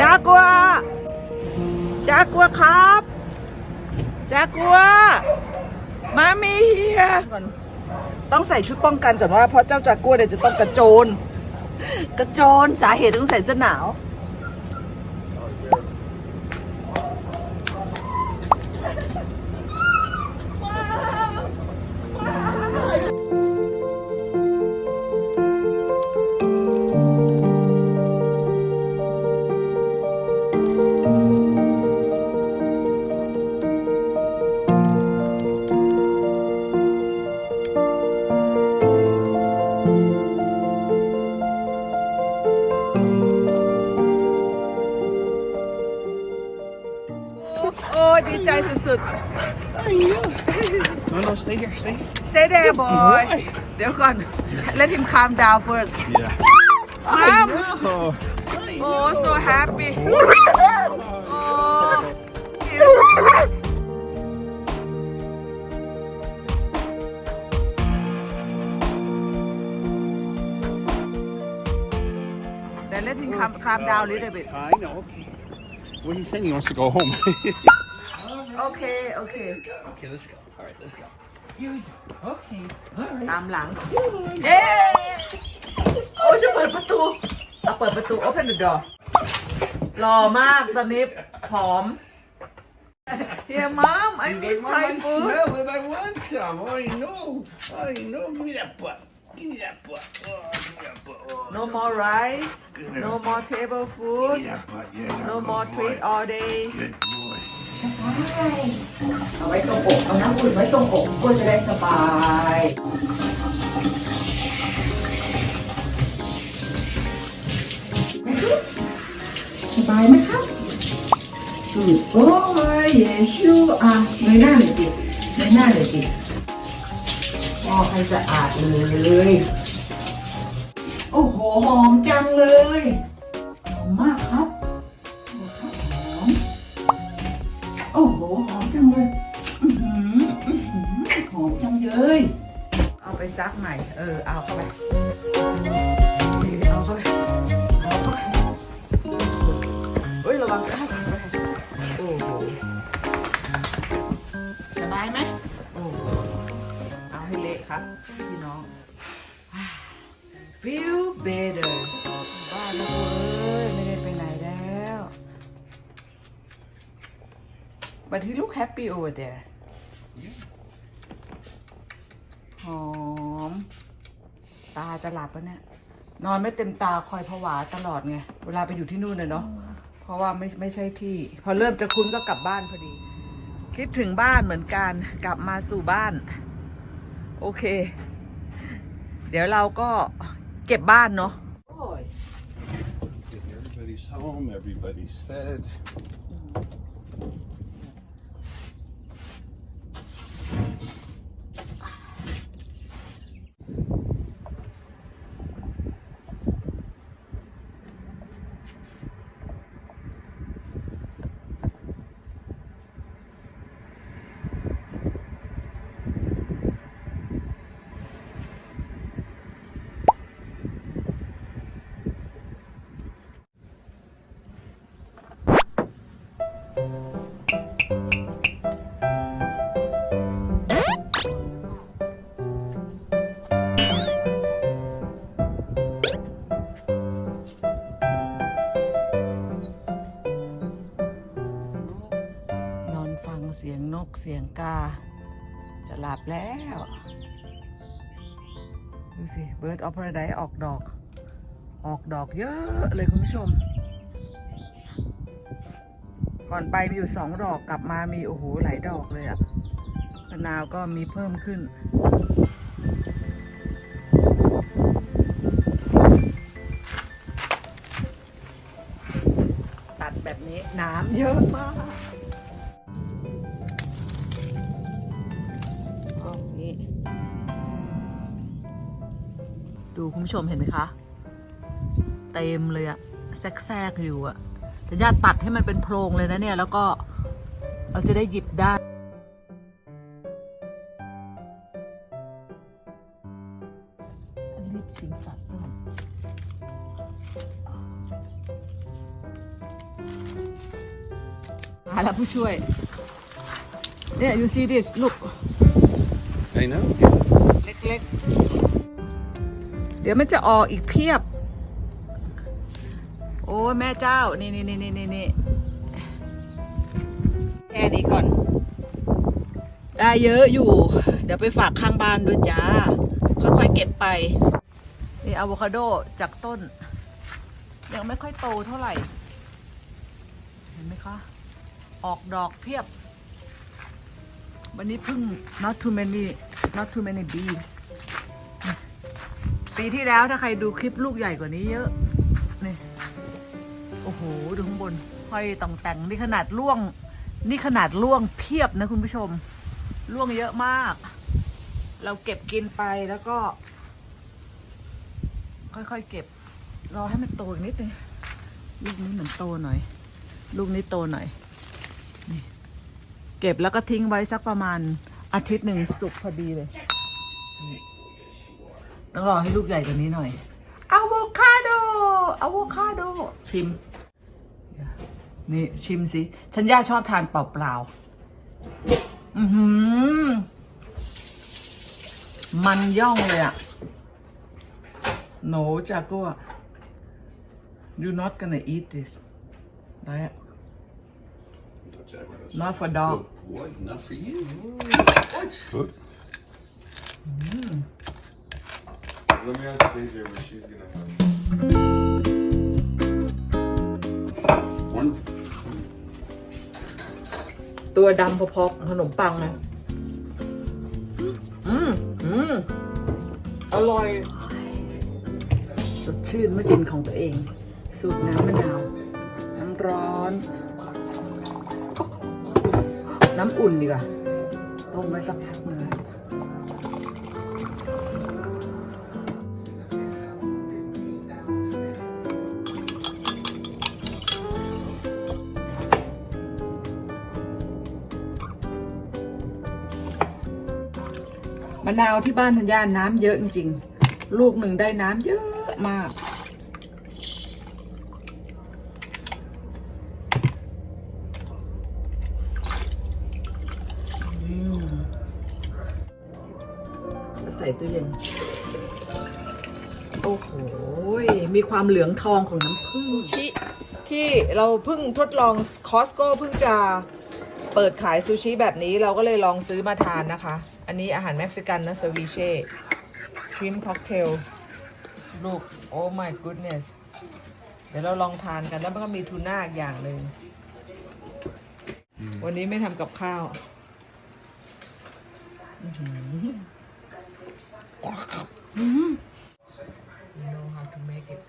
จากัว จากัวครับ จากัว มามีเฮียต้องใส่ชุดป้องกันก่อนว่าเพราะเจ้าจากัวเนี่ยจะต้องกระโจน กระโจนสาเหตุต้องใส่เสื้อหนาว No, no, stay here, stay. ๆ Stay there boy เดี๋ยวก่อน Let him calm down first Yeah. Mom Oh, Oh so happy โอ้แต่ let him calm calm down a little bit I know. Okay. Well, he's saying he wants to go home. โอเค โอเค okay, let's go. All right, let's go. Here we go. Okay. All right. ตามหลัง เย้โอ้ยจะเปิดประตูเอาเปิดประตู open the door หล่อมากตอนนี้ผอม Yeah mom I He's miss like, Thai Mom, I food smell it. I want some. Oh, I know. I know. Give me that butt. Give me that butt. Oh, give me that butt. Oh, no more rice no more table give food me that butt. Yeah. no good more boy. treat all day Good boy. เอาไว้ตรงอกเอาน้ำอุ่นไว้ตรงอกก็จะได้สบายสบายไหมครับสุดโอ้ยเยชูอะเงยหน้าหน่อยจิเงยหน้าหน่อยจิมอให้สะอาดเลยโอ้โหหอมจังเลยหอมมากครับโอ้ครับหอม โอ้โหหอมจังเลยอื้อหืออื้อหือหอมจังเลยเอาไปซักใหม่ เออ เอาเข้าไปเอาเข้าไปเอาเข้าไปเฮ้ยระวังข้าไปโอ้โหสบายไหมโอ้โหเอาให้เละครับพี่น้อง feel better but he look happy over there หอม ตาจะหลับแล้วเนี่ย นอนไม่เต็มตาคอยผวาตลอดไง เวลาไปอยู่ที่นู่นน่ะเนาะ เพราะว่าไม่ไม่ใช่ที่ พอเริ่มจะคุ้นก็กลับบ้านพอดี คิดถึงบ้านเหมือนกัน กลับมาสู่บ้าน โอเค เดี๋ยวเราก็เก็บบ้านเนาะ Everybody's home. Everybody's fed. กเสียงกา จะหลับแล้ว ดูสิ Bird of Paradise ออกดอก ออกดอกเยอะเลยคุณผู้ชม ก่อนไปมีอยู่สองดอกกลับมามีโอ้โหหลายดอกเลยอะมะนาวก็มีเพิ่มขึ้นตัดแบบนี้น้ำเยอะมาก ดูคุณผู้ชมเห็นไหมคะ เต็มเลยอะแทรกๆอยู่อะแต่ญาติตัดให้มันเป็นโพรงเลยนะเนี่ย แล้วก็เราจะได้หยิบได้รีบชิมสัตว์ซะหน่อยมาแล้วผู้ช่วย เนี่ย you see this look I know. เล็กๆ เดี๋ยวมันจะออกอีกเพียบ โอ้แม่เจ้านี่นี่นี่นี่นี่นี่แค่นี้ก่อน ได้เยอะอยู่ เดี๋ยวไปฝากข้างบ้านด้วยจ้า ค่อยๆเก็บไป นี่อะโวคาโดจากต้น ยังไม่ค่อยโตเท่าไหร่ เห็นไหมคะ ออกดอกเพียบ วันนี้เพิ่ง not too many not too many bees ปีที่แล้วถ้าใครดูคลิปลูกใหญ่กว่านี้เยอะ นี่ โอ้โห ดูข้างบนห้อยต่องแต่งนี่ขนาดล่วง นี่ขนาดล่วงเพียบนะคุณผู้ชม ล่วงเยอะมาก เราเก็บกินไปแล้วก็ ค่อยๆเก็บ รอให้มันโตอีกนิดนึงลูกนี้เหมือนโตหน่อย ลูกนี้โตหน่อย นี่ เก็บแล้วก็ทิ้งไว้สักประมาณอาทิตย์หนึ่งสุกพอดีเลย ต้องรอให้ลูกใหญ่กว่านี้หน่อยอะโวคาโดอะโวคาโด ชิม นี่ชิมสิ ฉันย่าชอบทานเปล่าๆ อือหือ มันย่องเลยอะโนจากัว you not gonna eat this right Not for dog. What? Not for you. Good. Let me ask AJ when she's gonna have. One. ตัวดำพอๆกับขนมปังนะอืมอืมอร่อย สดชื่นเมื่อกินของตัวเอง สูตรน้ำมะนาว น้ำร้อน น้ำอุ่นดีกว่าต้มไว้สักพักหนึงแล้วะนาวที่บ้านธัญญาน้ำเยอะจริงๆ ลูกหนึ่งได้น้ำเยอะมาก ใส่ตู้เย็น โอ้โห มีความเหลืองทองของน้ำผึ้งซูชิ ที่เราเพิ่งทดลองคอสโก้เพิ่งจะเปิดขายซูชิแบบนี้เราก็เลยลองซื้อมาทานนะคะ อันนี้อาหารเม็กซิกันนะซ e วีเช่ช r ิมค็อกเทลลูกโอ้ my goodness เดี๋ยวเราลองทานกันแล้วมันก็มีทูน่าอีกอย่างหนึ่งวันนี้ไม่ทำกับข้าว You know how to make it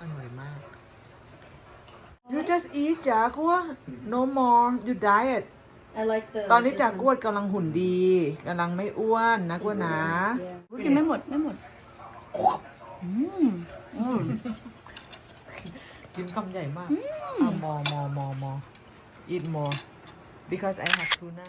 อร่อยมาก You just eat จากัว no more you diet I like the ตอนนี้ this จาก one. กัวกำลังหุ่นดีกำลังไม่อ้วนนะกัวนะ Yeah. กินไม่หมดไม่หมดกินคำใหญ่มากอะมอมอมอมอ eat more because I have tuna